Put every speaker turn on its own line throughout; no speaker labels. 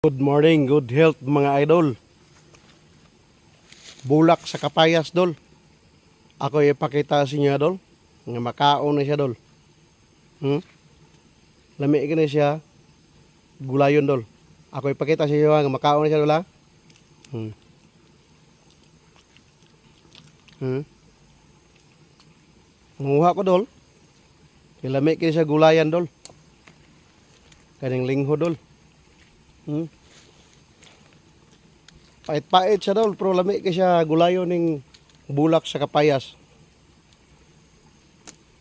Good morning, good health mga idol. Bulak sa kapayas dol. Ako ipakita sa inyo dol. Nga makaon na siya dol. Hmm? Lami na siya. Gulayon dol. Ako ipakita sa inyo nga makaon na siya dol ha. Hmm. Hmm. Manguha ko dol. Lami na siya gulayan dol. Kaning lingho dol. Hmm. Pait-pait siya daw, pero lami ka siya gulayo ning bulak sa kapayas.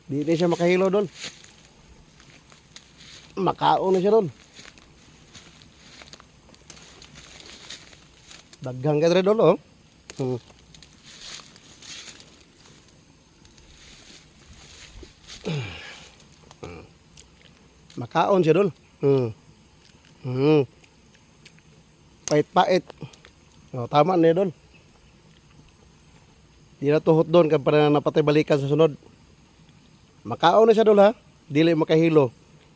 Di na siya makahilo doon. Makaon na siya doon. Daghang ka rin doon, oh. Hmm. Makaon siya doon. Hmm. Hmm. Pait-pait. Oh, tama na doon. Di na tuhot doon kapag na napatay balikan sa sunod. Makaon na siya doon ha. Dili makahilo.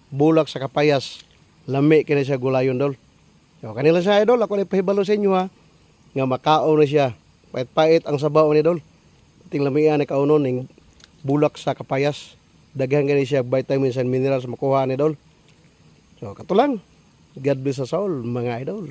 Bulak sa kapayas. Lami kina siya gulayon doon. So, kanila siya idol. Ako na pahibalo sa inyo ha. Nga makaon na siya. Pait-pait ang sabaw ni doon. Ting lamian ni kaunon ning bulak sa kapayas. Daghan kani siya vitamins and minerals makuha ni doon. So, kato lang. God bless us all, mga idol.